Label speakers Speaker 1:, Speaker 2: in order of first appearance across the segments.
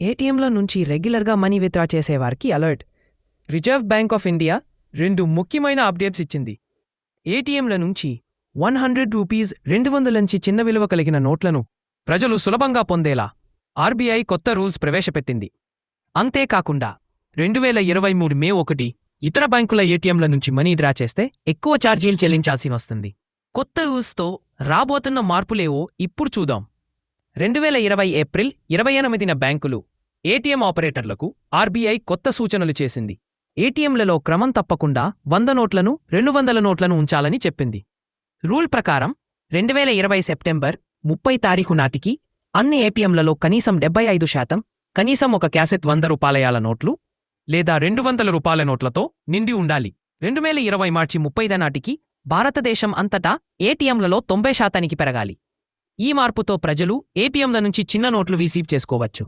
Speaker 1: ఏటీఎంల నుంచి రెగ్యులర్గా మనీ విత్డ్రా చేసేవారికి alert Reserve Bank of India రెండు ముఖ్యమైన అప్డేట్స్ ఇచ్చింది. ఏటీఎంల నుంచి వన్ హండ్రెడ్ రూపీస్ రెండు వందలంచి చిన్న విలువ కలిగిన నోట్లను ప్రజలు సులభంగా పొందేలా ఆర్బీఐ కొత్త రూల్స్ ప్రవేశపెట్టింది. అంతేకాకుండా రెండు వేల ఇరవై మూడు మే ఒకటి ఇతర బ్యాంకుల ఏటీఎంల నుంచి మనీ డ్రా చేస్తే ఎక్కువ ఛార్జీలు చెల్లించాల్సి వస్తుంది. కొత్త రూల్స్తో రాబోతున్న మార్పులేవో ఇప్పుడు చూద్దాం. రెండు వేల ఇరవై ఏప్రిల్ ఇరవై ఎనిమిదిన బ్యాంకులు ఏటీఎం ఆపరేటర్లకు ఆర్బీఐ కొత్త సూచనలు చేసింది. ఏటీఎంలలో క్రమం తప్పకుండా వంద నోట్లను రెండు వందల నోట్లను ఉంచాలని చెప్పింది. రూల్ ప్రకారం రెండు వేల ఇరవై సెప్టెంబర్ ముప్పై తారీఖు నాటికి అన్ని ఏటీఎంలలో కనీసం డెబ్బై ఐదు శాతం కనీసం ఒక క్యాసెట్ వంద రూపాయల నోట్లు లేదా రెండు వందల రూపాయల నోట్లతో నిండి ఉండాలి. రెండు వేల ఇరవై మార్చి ముప్పైద నాటికి భారతదేశం అంతటా ఏటీఎంలలో తొంభై శాతానికి పెరగాలి. ఈ మార్పుతో ప్రజలు ఏటీఎంల నుంచి చిన్న నోట్లు రిసీవ్ చేసుకోవచ్చు.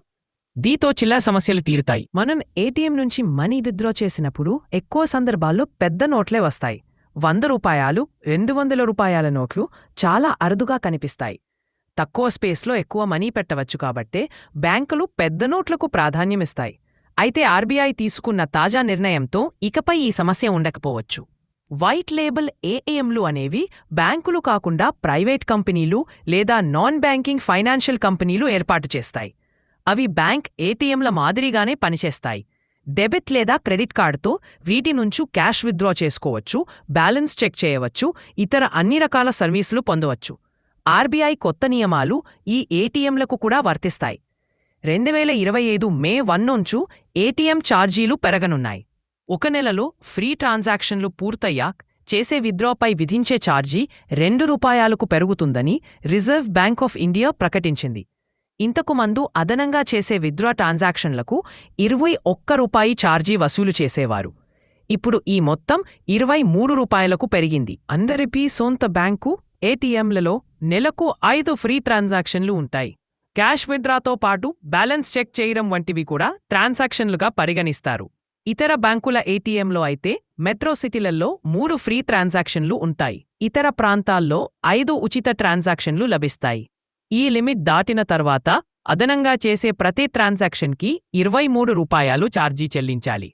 Speaker 1: దీతో చిల్లా సమస్యలు తీరుతాయి. మనం ఏటీఎం నుంచి మనీ విత్డ్రా చేసినప్పుడు ఎక్కువ సందర్భాల్లో పెద్ద నోట్లే వస్తాయి. వంద రూపాయలు రెండు వందల రూపాయల నోట్లు చాలా అరుదుగా కనిపిస్తాయి. తక్కువ స్పేస్లో ఎక్కువ మనీ పెట్టవచ్చు కాబట్టే బ్యాంకులు పెద్ద నోట్లకు ప్రాధాన్యమిస్తాయి. అయితే ఆర్బీఐ తీసుకున్న తాజా నిర్ణయంతో ఇకపై ఈ సమస్య ఉండకపోవచ్చు. వైట్ లేబుల్ ఏఏఎంలు అనేవి బ్యాంకులు కాకుండా ప్రైవేట్ కంపెనీలు లేదా నాన్ బ్యాంకింగ్ ఫైనాన్షియల్ కంపెనీలు ఏర్పాటు చేస్తాయి. అవి బ్యాంక్ ఏటీఎంల మాదిరిగానే పనిచేస్తాయి. డెబిట్ లేదా క్రెడిట్ కార్డుతో వీటి నుంచి క్యాష్ విత్డ్రా చేసుకోవచ్చు బ్యాలెన్స్ చెక్ చేయవచ్చు ఇతర అన్ని రకాల సర్వీసులు పొందవచ్చు. ఆర్బీఐ కొత్త నియమాలు ఈ ఏటీఎంలకు కూడా వర్తిస్తాయి. రెండు వేల ఇరవై ఐదు మే వన్ నుంచు ఏటీఎం ఛార్జీలు పెరగనున్నాయి. ఒక నెలలో ఫ్రీ ట్రాన్సాక్షన్లు పూర్తయ్యాక్ చేసే విత్డ్రాపై విధించే ఛార్జీ రెండు రూపాయలకు పెరుగుతుందని రిజర్వ్ బ్యాంక్ ఆఫ్ ఇండియా ప్రకటించింది. ఇంతకుమందు అదనంగా చేసే విత్డ్రా ట్రాన్సాక్షన్లకు ఇరవై ఒక్క రూపాయి ఛార్జీ వసూలు చేసేవారు. ఇప్పుడు ఈ మొత్తం ఇరవై మూడు రూపాయలకు పెరిగింది. అందరిపీ సొంత బ్యాంకు ఏటీఎంలలో నెలకు ఐదు ఫ్రీ ట్రాన్సాక్షన్లు ఉంటాయి. క్యాష్ విత్డ్రాతో పాటు బ్యాలెన్స్ చెక్ చేయడం వంటివి కూడా ట్రాన్సాక్షన్లుగా పరిగణిస్తారు. ఇతర బ్యాంకుల ఏటీఎంలో అయితే మెట్రో సిటీలలో మూడు ఫ్రీ ట్రాన్సాక్షన్లు ఉంటాయి. ఇతర ప్రాంతాల్లో ఐదు ఉచిత ట్రాన్సాక్షన్లు లభిస్తాయి. ఈ లిమిట్ దాటిన తర్వాత అదనంగా చేసే ప్రతి ట్రాన్సాక్షన్కి ఇరవై మూడు రూపాయలు ఛార్జీ చెల్లించాలి.